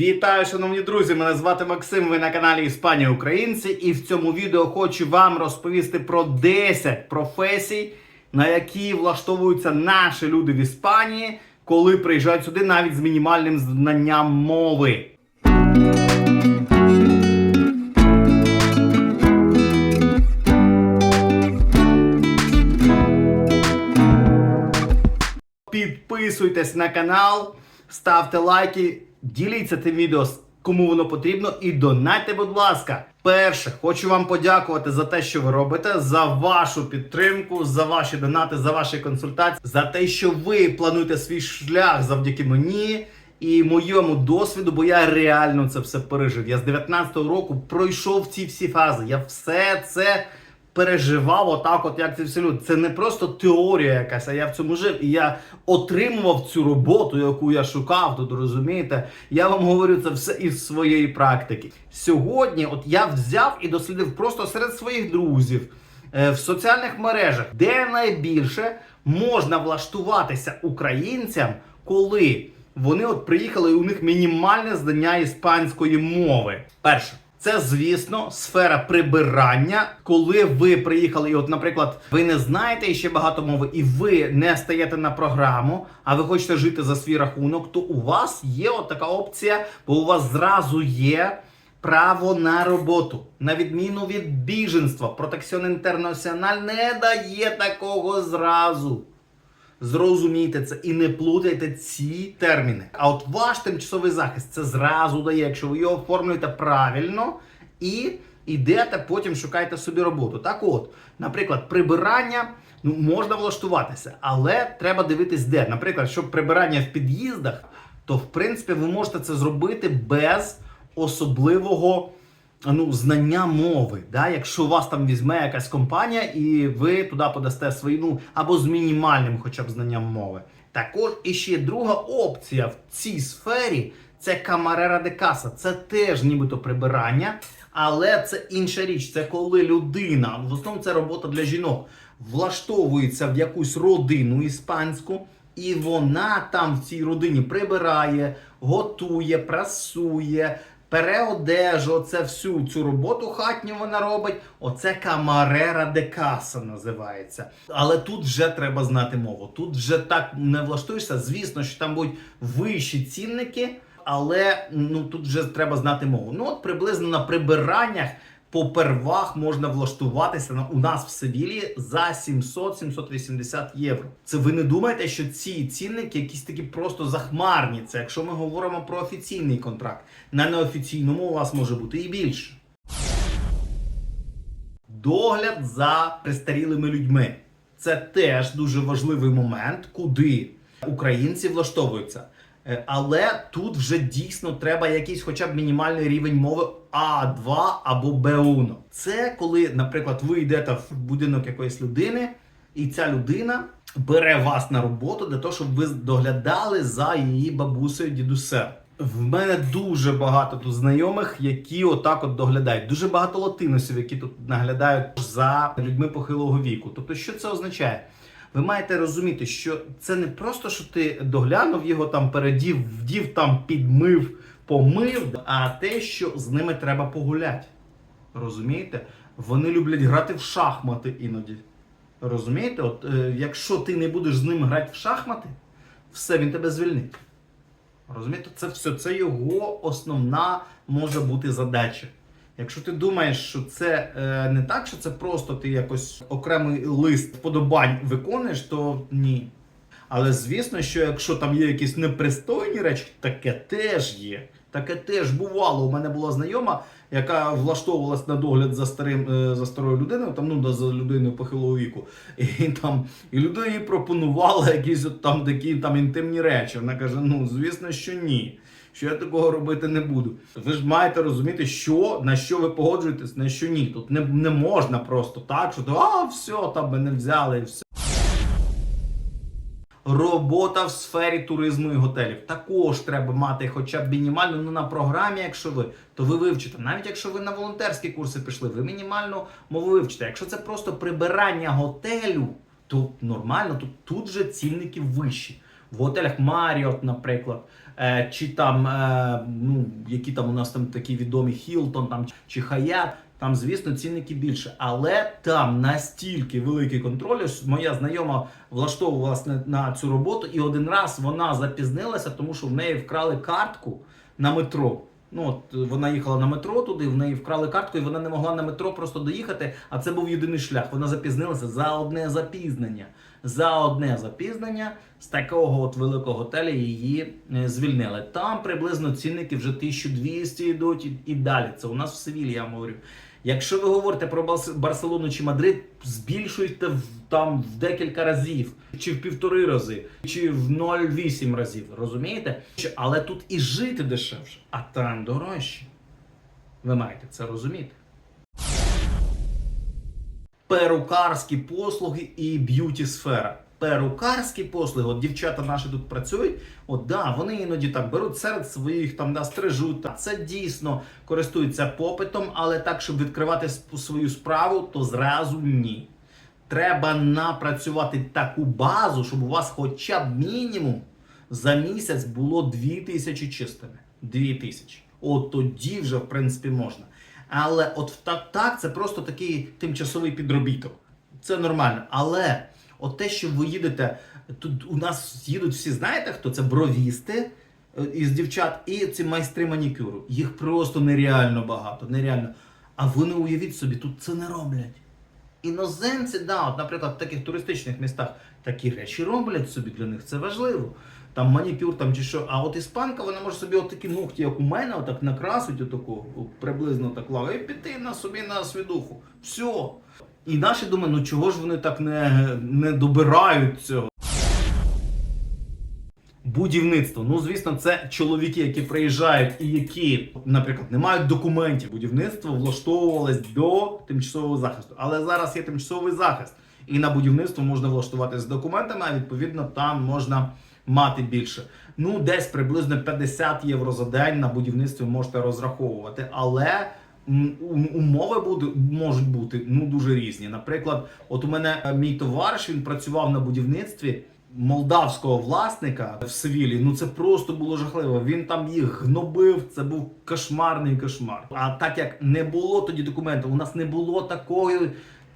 Вітаю, шановні друзі! Мене звати Максим. Ви на каналі Іспанія Українці. І в цьому відео хочу вам розповісти про 10 професій, на які влаштовуються наші люди в Іспанії, коли приїжджають сюди навіть з мінімальним знанням мови. Підписуйтесь на канал, ставте лайки, діліться цим відео, з кому воно потрібно, і донайте, будь ласка. Перше, хочу вам подякувати за те, що ви робите, за вашу підтримку, за ваші донати, за ваші консультації, за те, що ви плануєте свій шлях завдяки мені і моєму досвіду, бо я реально це все пережив. Я з 19-го року пройшов ці всі фази. Я все це переживав отак, от як це все люди. Це не просто теорія якась, а я в цьому жив. І я отримував цю роботу, яку я шукав тут, розумієте? Я вам говорю це все із своєї практики. Сьогодні, от я взяв і дослідив просто серед своїх друзів е, в соціальних мережах, де найбільше можна влаштуватися українцям, коли вони от приїхали і у них мінімальне знання іспанської мови. Перше. Це, звісно, сфера прибирання. Коли ви приїхали, і, от, наприклад, ви не знаєте ще багато мови, і ви не стаєте на програму, а ви хочете жити за свій рахунок, то у вас є от така опція, бо у вас зразу є право на роботу. На відміну від біженства, Протекціон Інтернаціональ не дає такого зразу. Зрозумійте це і не плутайте ці терміни. А от ваш тимчасовий захист це зразу дає, якщо ви його оформлюєте правильно і йдете, потім шукаєте собі роботу. Так от, наприклад, прибирання ну, можна влаштуватися, але треба дивитись де. Наприклад, щоб прибирання в під'їздах, то в принципі ви можете це зробити без особливого ну, знання мови. Да? Якщо вас там візьме якась компанія і ви туди подасте свої, ну або з мінімальним хоча б знанням мови. Також іще друга опція в цій сфері це камарера де каса. Це теж нібито прибирання, але це інша річ. Це коли людина, в основному це робота для жінок, влаштовується в якусь родину іспанську. І вона там в цій родині прибирає, готує, прасує, пере одежу, оце всю цю роботу хатню вона робить. Оце камарера де каса називається. Але тут вже треба знати мову. Тут вже так не влаштуєшся. Звісно, що там будуть вищі цінники, але ну тут вже треба знати мову. Ну от приблизно на прибираннях. Попервах можна влаштуватися на у нас в Севілі за 700-780 євро. Це ви не думаєте, що ці цінники якісь такі просто захмарні. Це якщо ми говоримо про офіційний контракт. На неофіційному у вас може бути і більше. Догляд за престарілими людьми. Це теж дуже важливий момент, куди українці влаштовуються. Е, Але тут вже дійсно треба якийсь хоча б мінімальний рівень мови А2 або Б1. Це коли, наприклад, ви йдете в будинок якоїсь людини, і ця людина бере вас на роботу для того, щоб ви доглядали за її бабусею, дідусем. В мене дуже багато тут знайомих, які отак от доглядають. Дуже багато латиносів, які тут наглядають за людьми похилого віку. Тобто, що це означає? Ви маєте розуміти, що це не просто, що ти доглянув його там, передів, вдів там, підмив, помив, а те, що з ними треба погуляти. Розумієте? Вони люблять грати в шахмати іноді. Розумієте? От е, якщо ти не будеш з ним грати в шахмати, все він тебе звільнить. Розумієте, це все це його основна може бути задача. Якщо ти думаєш, що це е, не так, що це просто ти якось окремий лист вподобань виконуєш, то ні. Але звісно, що якщо там є якісь непристойні речі, таке теж є. Таке теж бувало. У мене була знайома, яка влаштовувалась на догляд за старим е, за старою людиною, там ну за людиною похилого віку. І там і людина пропонувала якісь от там такі там інтимні речі. Вона каже: ну звісно, що ні. Що я такого робити не буду. Ви ж маєте розуміти, що на що ви погоджуєтесь, на що ні. Тут не, не можна просто так, що то а все там мене взяли і все. Робота в сфері туризму і готелів. Також треба мати хоча б мінімально ну, на програмі, якщо ви, то ви вивчите. Навіть якщо ви на волонтерські курси пішли, ви мінімально мову вивчите. Якщо це просто прибирання готелю, то нормально, то тут же цінники вищі. в готелях Маріот, наприклад, е, чи там, е, ну, які там у нас там такі відомі Хілтон там, чи Хаят. Там, звісно, цінники більше, але там настільки великий контроль. Моя знайома влаштовувалася на, на цю роботу, і один раз вона запізнилася, тому що в неї вкрали картку на метро. Ну, от вона їхала на метро туди, в неї вкрали картку, і вона не могла на метро просто доїхати. А це був єдиний шлях. Вона запізнилася за одне запізнення. За одне запізнення з такого от великого готелю її е, звільнили. Там приблизно цінники вже 1200 йдуть і, і далі. Це у нас в Севілі, я вам говорю. Якщо ви говорите про Барселону чи Мадрид, збільшуйте там в декілька разів, чи в півтори рази, чи в 0,8 разів. Розумієте? Але тут і жити дешевше, а там дорожче. Ви маєте це розуміти. Перукарські послуги і б'юті сфера. Перукарські послуги, от дівчата наші тут працюють, от да, вони іноді так беруть серед своїх там да, стрижуть. Це дійсно користується попитом, але так, щоб відкривати свою справу, то зразу ні. Треба напрацювати таку базу, щоб у вас хоча б мінімум за місяць було 2000 чистими. 2000. От тоді вже, в принципі, можна. Але от так, так, це просто такий тимчасовий підробіток. Це нормально. Але от те, що ви їдете, тут у нас їдуть всі, знаєте хто? Це бровісти е, із дівчат і ці майстри манікюру. Їх просто нереально багато, нереально. А вони уявіть собі, тут це не роблять. Іноземці, да, от, наприклад, в таких туристичних містах такі речі роблять собі для них, це важливо. Там манікюр там чи що. А от іспанка, вона може собі от такі ногті, як у мене, отак накрасить отаку, приблизно так лава, і піти на собі на свідуху. Все. І наші думають, ну чого ж вони так не, не добирають цього? Будівництво. Ну, звісно, це чоловіки, які приїжджають і які, наприклад, не мають документів. Будівництво влаштовувалось до тимчасового захисту. Але зараз є тимчасовий захист. І на будівництво можна влаштувати з документами, а відповідно там можна мати більше. Ну, десь приблизно 50 євро за день на будівництві можете розраховувати. Але умови буде, можуть бути ну, дуже різні. Наприклад, от у мене е, мій товариш він працював на будівництві молдавського власника в Севілі. Ну це просто було жахливо. Він там їх гнобив. Це був кошмарний кошмар. А так як не було тоді документів, у нас не було такої.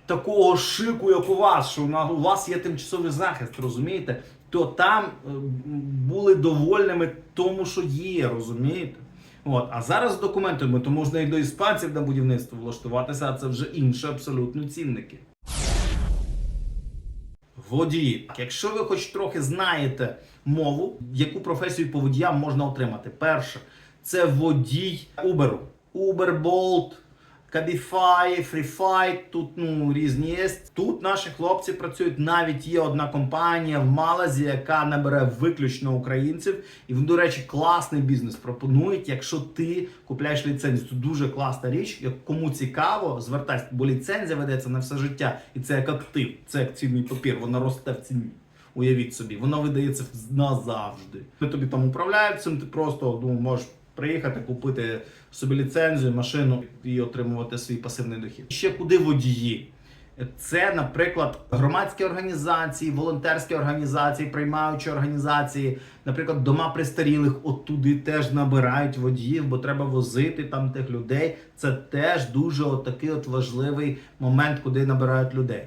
Такого шику, як у вас, що у вас є тимчасовий захист, розумієте? То там е, були довольними тому, що є, розумієте? От, а зараз з документами, то можна і до іспанців на будівництво влаштуватися, а це вже інші абсолютно цінники. Водії. Якщо ви хоч трохи знаєте мову, яку професію по водіям можна отримати? Перше, це водій Uber. Uber, Bolt, Cabify, FreeFi, тут ну різні є. Тут наші хлопці працюють. Навіть є одна компанія в Малазі, яка набере виключно українців. І до речі, класний бізнес пропонують, якщо ти купляєш ліцензію. Це дуже класна річ. Як кому цікаво, звертайся, бо ліцензія ведеться на все життя, і це як актив, це як цінний папір, вона росте в ціні. Уявіть собі, воно видається назавжди. Ми тобі там управляють цим, ти просто ну, можеш приїхати, купити собі ліцензію, машину і отримувати свій пасивний дохід. Ще куди водії? Це, наприклад, громадські організації, волонтерські організації, приймаючі організації, наприклад, дома престарілих, от туди теж набирають водіїв, бо треба возити там тих людей. Це теж дуже от такий от важливий момент, куди набирають людей.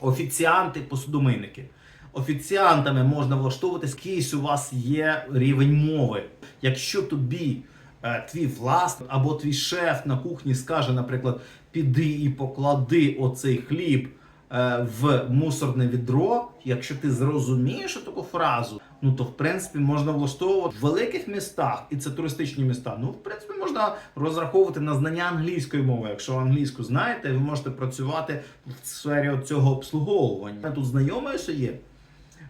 Офіціанти, посудомийники. Офіціантами можна влаштовуватись, якийсь у вас є рівень мови. Якщо тобі е, твій власник або твій шеф на кухні скаже, наприклад, піди і поклади оцей хліб е, в мусорне відро, якщо ти зрозумієш таку фразу, ну то в принципі можна влаштовувати в великих містах, і це туристичні міста. Ну, в принципі, можна розраховувати на знання англійської мови. Якщо англійську знаєте, ви можете працювати в сфері цього обслуговування. Тут знайомий ще є.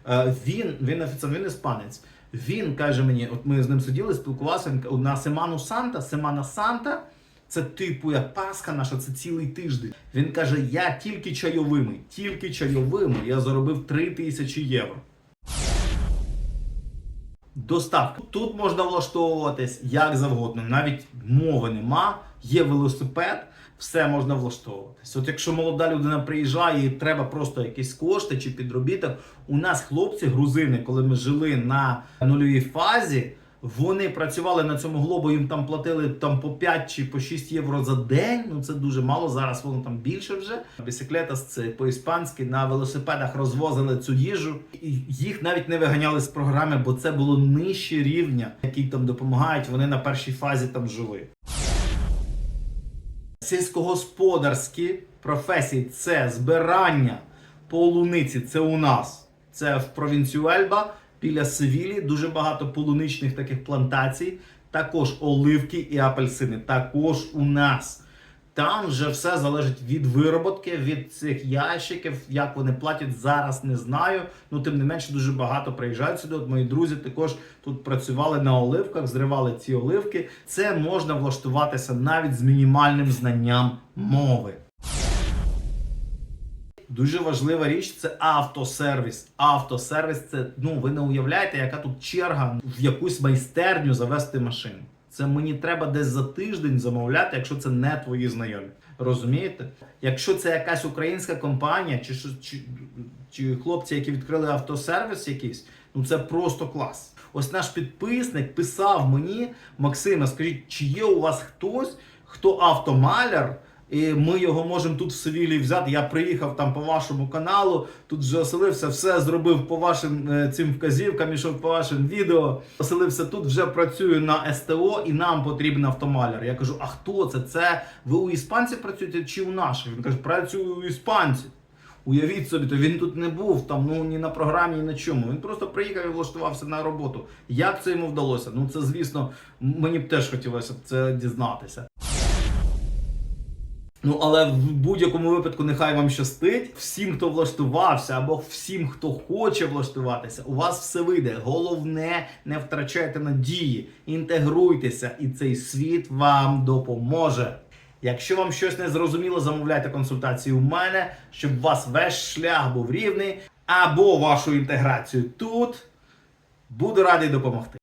Е, Він, він офіцер, він іспанець. Він каже мені, от ми з ним сиділи, спілкувалися він на Семану Санта. Семана Санта це типу як Пасха наша, це цілий тиждень. Він каже: я тільки чайовими, тільки чайовими я заробив 3 тисячі євро. Доставка. Тут можна влаштовуватись як завгодно, навіть мови нема. є велосипед, все можна влаштовуватись. От якщо молода людина приїжджає і треба просто якісь кошти чи підробіток, у нас хлопці, грузини, коли ми жили на нульовій фазі. Вони працювали на цьому глобу, їм там платили там по 5 чи по 6 євро за день. Ну це дуже мало. Зараз воно там більше вже. Бісиклета це по-іспанськи на велосипедах розвозили цю їжу. І їх навіть не виганяли з програми, бо це було нижче рівня, який там допомагають. Вони на першій фазі там жили. Сільськогосподарські професії це збирання полуниці. Це у нас. Це в провінцію Ельба біля Севілі. Дуже багато полуничних таких плантацій. Також оливки і апельсини. Також у нас. Там вже все залежить від вироботки, від цих ящиків. Як вони платять зараз, не знаю. Ну тим не менше, дуже багато приїжджають сюди. От мої друзі також тут працювали на оливках, зривали ці оливки. Це можна влаштуватися навіть з мінімальним знанням мови. Дуже важлива річ це автосервіс. Автосервіс це ну ви не уявляєте, яка тут черга в якусь майстерню завести машину. Це мені треба десь за тиждень замовляти, якщо це не твої знайомі. Розумієте? Якщо це якась українська компанія, чи, чи, чи хлопці, які відкрили автосервіс якийсь, ну це просто клас. Ось наш підписник писав мені, Максима, скажіть, чи є у вас хтось, хто автомаляр? І ми його можемо тут в Севілі взяти. Я приїхав там по вашому каналу, тут вже оселився, все зробив по вашим е, цим вказівкам, ішов по вашим відео. Оселився тут, вже працюю на СТО, і нам потрібен автомаляр. Я кажу: а хто це? Це ви у іспанців працюєте чи у наших? Він каже, працюю у іспанців. Уявіть собі, то він тут не був там, ну ні на програмі, ні на чому. Він просто приїхав і влаштувався на роботу. Як це йому вдалося? Ну це звісно, мені б теж хотілося б це дізнатися. Ну, але в будь-якому випадку нехай вам щастить. Всім, хто влаштувався, або всім, хто хоче влаштуватися, у вас все вийде. Головне, не втрачайте надії, інтегруйтеся, і цей світ вам допоможе. Якщо вам щось не зрозуміло, замовляйте консультацію у мене, щоб у вас весь шлях був рівний, або вашу інтеграцію тут. Буду радий допомогти.